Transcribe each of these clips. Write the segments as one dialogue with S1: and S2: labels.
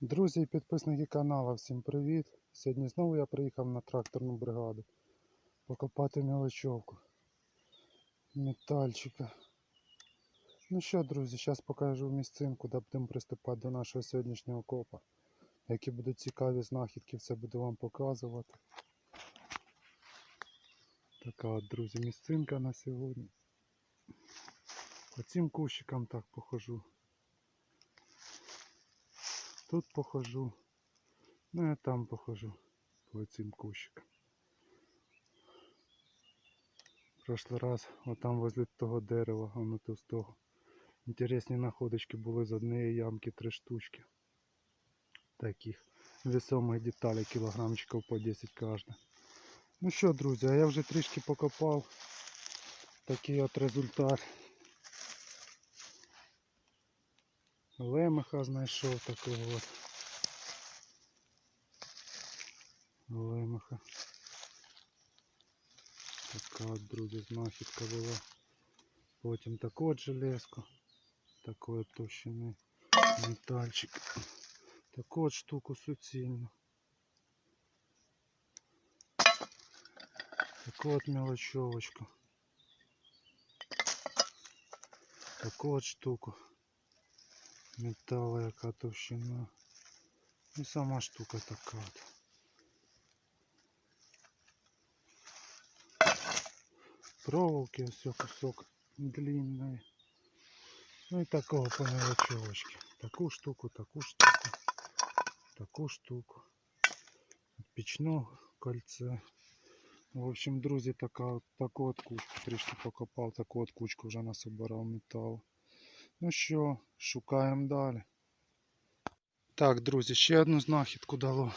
S1: Друзі і підписники каналу, всім привіт! Сьогодні знову я приїхав на тракторну бригаду покопати мілочовку, метальчика. Ну що, друзі, зараз покажу місцинку, де будемо приступати до нашого сьогоднішнього копа. Які будуть цікаві знахідки, все буду вам показувати. Така от, друзі, місцинка на сьогодні. По цим кущикам так похожу. Тут похожу. Ну я там похожу по цим кущикам. Прошлый раз отам возле того дерева, а ну то з того. Інтересні находочки були з однієї ямки три штучки. Таких весомих деталей, кілограмчиків по 10 кожна. Ну що, друзі, а я вже трішки покопав. Такий от результат. Лемеха знайшов такого от. Лемеха. Така от, друзі, знахідка була. Потім таку от железку. Такої от товщини. Метальчик. Таку от штуку суцільну. Таку от мелочевочку. Таку от штуку. Металла яка товщина. І сама штука така от. Проволоки ось кусок длинний. Ну і такого по мелочевочки. Таку штуку, таку штуку, таку штуку. Пічне кольце. В общем, друзі, така, от- таку от кучку трішки покопав, таку от кучку вже насобирав металу. Ну що, шукаємо далі. Так, друзі, ще одну знахідку дало.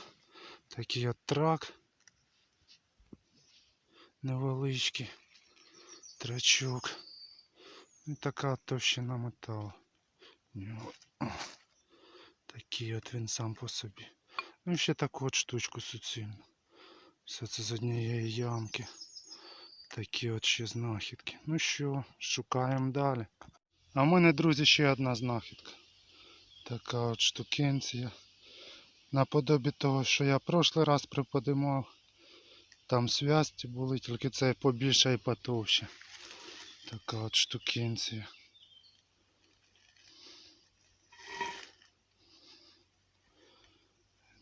S1: Такий от трак. Невеличкий. Трачок. І така товщина металу. Такий от він сам по собі. Ну і ще таку от штучку суцільну. Все це з однієї ямки. Такі от ще знахідки. Ну що, шукаємо далі. А в мене, друзі, ще одна знахідка. Така от штукенція. Наподобі того, що я прошлий раз приподимав. Там зв'язці були, тільки це побільше і потовще. Така от штукенція.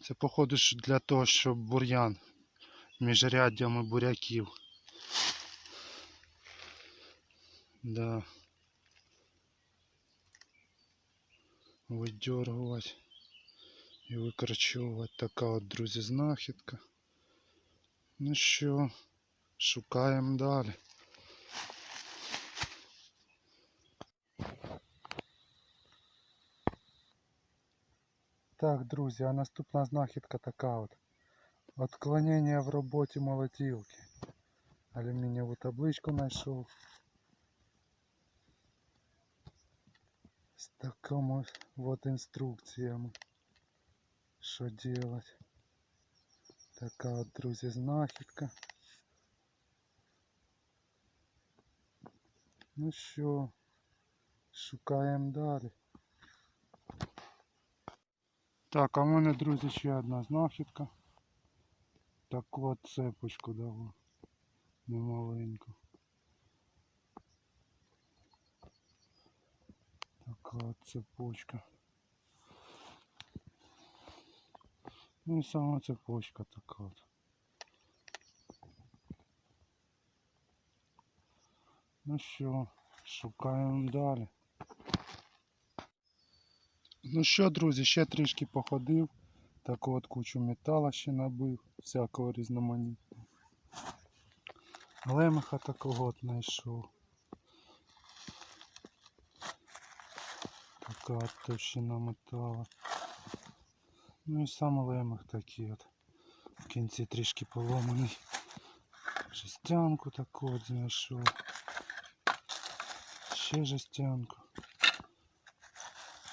S1: Це походу для того, щоб бур'ян між ряддями буряків. Да. Видергувати і викорчовувати. Така от, друзі, знахідка. Ну що, шукаємо далі. Так, друзі, а наступна знахідка така от. Отклонение в роботі молотилки. Алюмінієву табличку знайшов. З такими вот інструкціями. Що делать. Така от, друзі, знахідка. Ну що, шукаємо далі. Так, а в мене, друзі, ще одна знахідка. Таку от цепочку дало. Немаленьку. Така цепочка. Ну і сама цепочка така от. Ну що, шукаємо далі. Ну що, друзі, ще трішки походив. Таку от кучу метала ще набив, всякого різноманітного. Лемеха такого от знайшов. От товщина металу. Ну і сам лемех такий от. В кінці трішки поломаний. Жестянку таку от знайшов. Ще жестянку.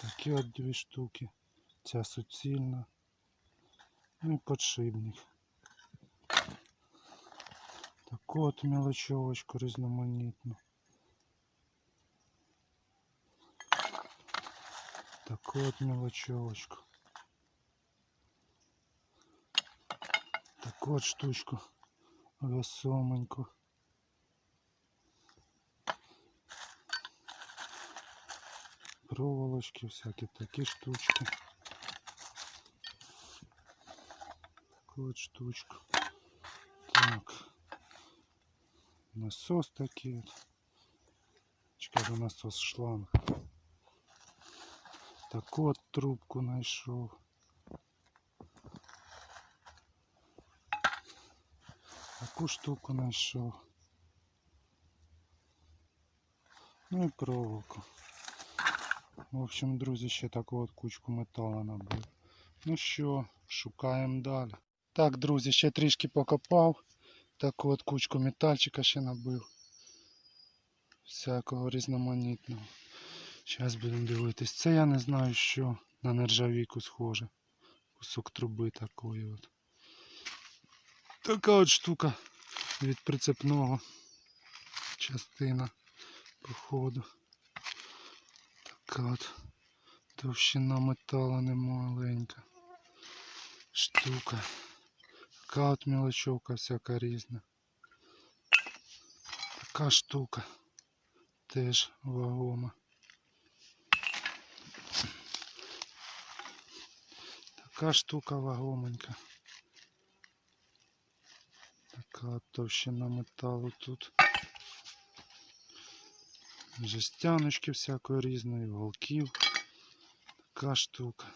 S1: Такі от дві штуки. Ця суцільна. Ну і подшипник. Таку от мелочевочку різноманітну. Вот мелочевочку. так вот штучку весомоньку. Проволочки, всякие, такие штучки. так вот штучку. Так. Насос такий. Чекай, насос шланг. Таку от трубку знайшов. Таку штуку знайшов. Ну і проволоку. В общем, друзі, ще таку от кучку металу набив. Ну що, шукаємо далі. Так, друзі, ще трішки покопав. Таку от кучку метальчика ще набив. Всякого різноманітного. Зараз будемо дивитись. Це я не знаю, що на нержавійку схоже. Кусок труби такої от. Така от штука від прицепного частина походу. Така от товщина металу немаленька. Штука. Така от мелочовка всяка різна. Така штука теж вагома. Така штука вагоменька. Така товщина металу тут. Жестяночки всякої різної, волків. Така штука.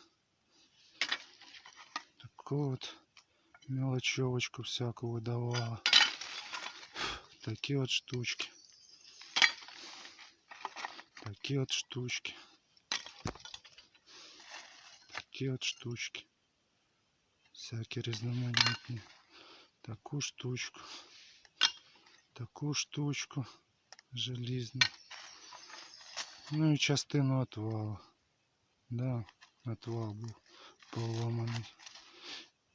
S1: Таку от мелочевочку всяку видавала. Такі от штучки. Такі от штучки. Такі от штучки. Всякі різноманітні. Таку штучку. Таку штучку. Желізну. Ну і частину отвала. Да, отвал був поломаний.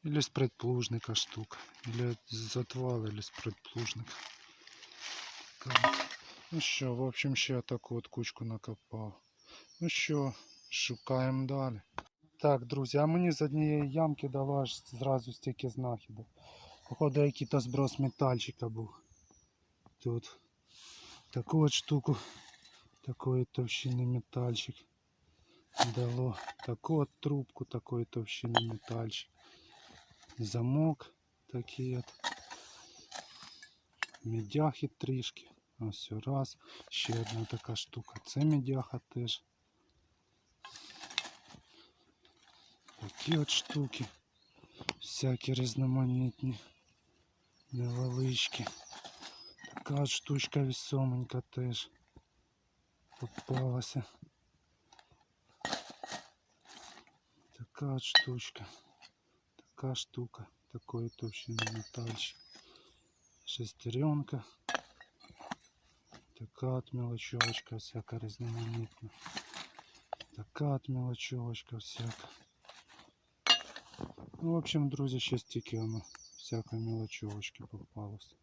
S1: Или с предплужника штука. Или з отвала, или з предплужника. Так. Ну що, в общем, ще таку от кучку накопав. Ну що, шукаємо далі. Так, друзі, а мені з однієї ямки дала аж зразу стільки знахідок. Походу, який-то зброс метальчика був. Тут. Таку от штуку, такої товщини метальчик дало. Таку от трубку, такої товщини метальчик. Замок такий от. Медяхи трішки. Ось раз. Ще одна така штука. Це медяха теж. Такі от штуки. Всякі різноманітні. Невеличкі. Така от штучка весоменька теж попалася. Така от штучка. Така штука. Такої товщини метальчик. Шестеренка. Така от мелочевочка всяка різноманітна. Така от мелочевочка всяка. Ну, в общем, друзі, ще стільки воно всякої мелочевочки попалось.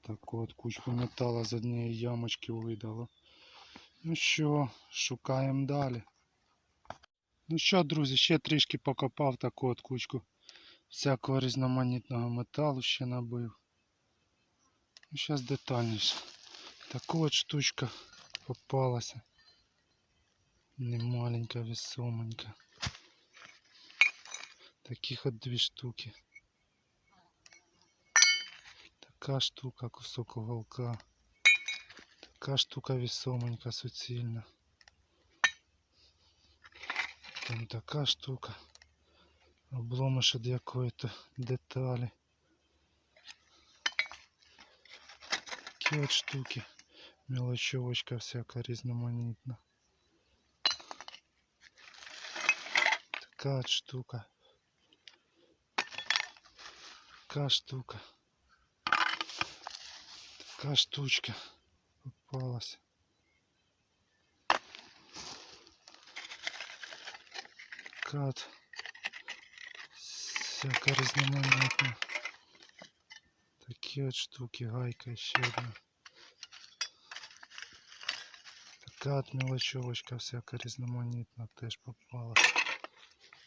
S1: Таку от кучку металу з однієї ямочки видало. Ну що, шукаємо далі. Ну що, друзі, ще трішки покопав таку от кучку всякого різноманітного металу ще набив. Ну, зараз детальніше. Така от штучка попалася. Немаленька, весоменька. Таких от дві штуки. Така штука, кусок уголка. Така штука весоменька, суцільна. Там така штука. Обломиш від якої-то деталі. Такі от штуки. Мелочевочка всяка різноманітна. Така от штука. Така штука. Така штучка попалась. Така от всяка різноманітна. Такі от штуки, гайка ще одна. Така от мелочевочка всяка різноманітна теж попалась.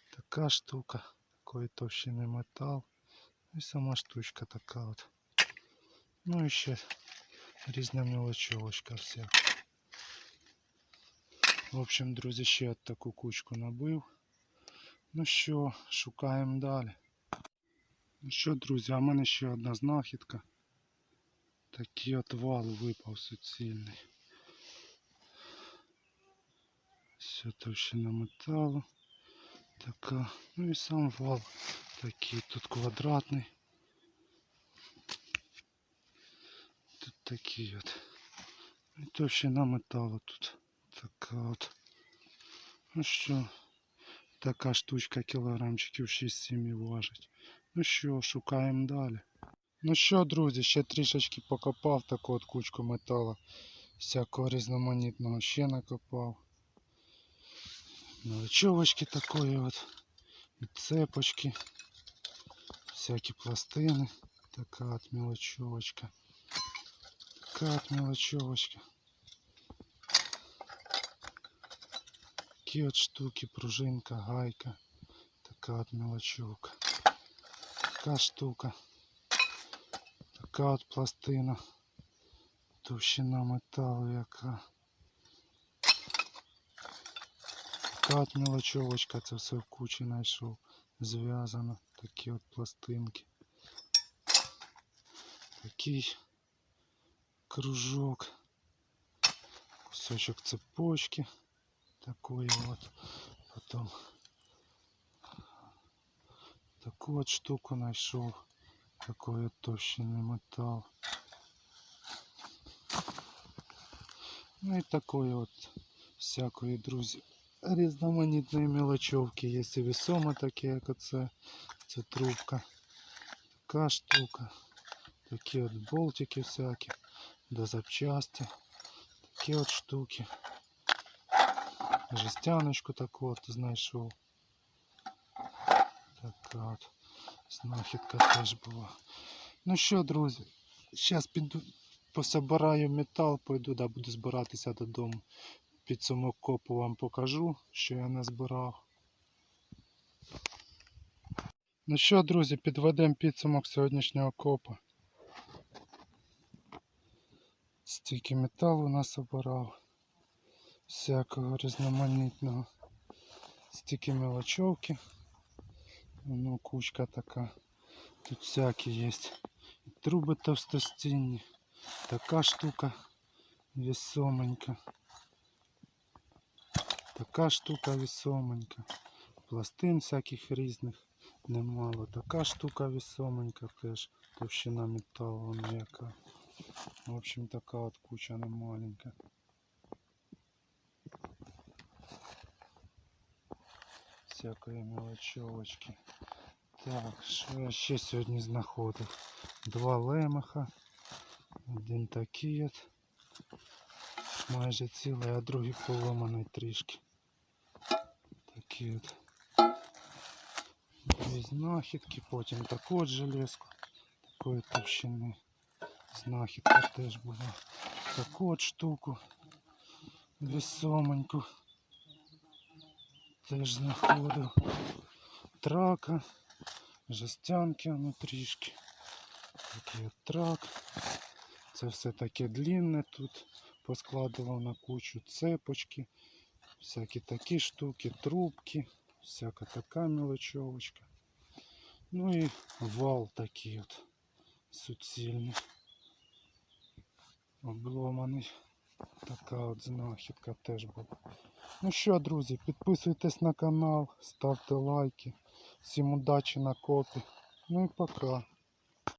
S1: Така штука, такої товщини метал. І сама штучка така от. Ну і ще різна мілочовочка вся. В общем, друзі, ще от таку кучку набив. Ну що, шукаємо далі. Ну що, друзі, а в мене ще одна знахідка. Такий от вал випав суцільний. Все товщина металу. Така. Ну і сам вал такий тут квадратний. Тут такий от. І товщина металу тут. Така от. Ну що, така штучка кілограмчиків 6-7 важить. Ну що, шукаємо далі. Ну що, друзі, ще трішечки покопав таку от кучку металу. Всякого різноманітного ще накопав. Мелочовочки такої от. І цепочки. Всякі пластини. Така от мелочовочка. Така от мелочовочка. Такі от штуки, пружинка, гайка. Така от мелочовка. Така штука. Така от пластина. Товщина металу яка. Така от мелочовочка, це все в кучі знайшов. Зв'язано. Такі от пластинки. Такий кружок. Кусочок цепочки. Такої от. Потім таку от штуку знайшов. Такої от товщини метал. Ну і такої от всякої, друзі, різноманітної мелочовки. Є і весоме таке, як оце. Це трубка. Така штука. Такі от болтики всякі. До запчасті. Такі от штуки. Жестяночку таку от знайшов. Така от знахідка теж була. Ну що, друзі, зараз піду пособираю метал, пойду, да, буду збиратися додому. Підсумок копу вам покажу, що я назбирав. Ну що, друзі, підведемо підсумок сьогоднішнього копа. Стільки металу насобирав. Всякого різноманітного. Стільки мелочовки. Ну, кучка така. Тут всякі є. І Труби товстостінні. Така штука весоменька. Така штука весоменька. Пластин всяких різних немало. Така штука весоменька теж. Товщина металу вона яка. В общем, така от куча немаленька. Всякої мелочовочки. Так, що я ще сьогодні знаходив? Два лемеха. Один такий от. Майже цілий, а другий поломаний трішки. Такі от. Знахідки, потім таку от железку. Такої товщини. Знахідка теж була. Таку от штуку. Весоменьку. Теж знаходив. Трака. Жестянки ну трішки. Такий от трак. Це все таке длинне тут. Поскладував на кучу цепочки. Всякі такі штуки, трубки. Всяка така мелочовочка. Ну і вал такий от суцільний. Обломаний. Така от знахідка теж була. Ну що, друзі, підписуйтесь на канал, ставте лайки. Всім удачі на копі. Ну і пока.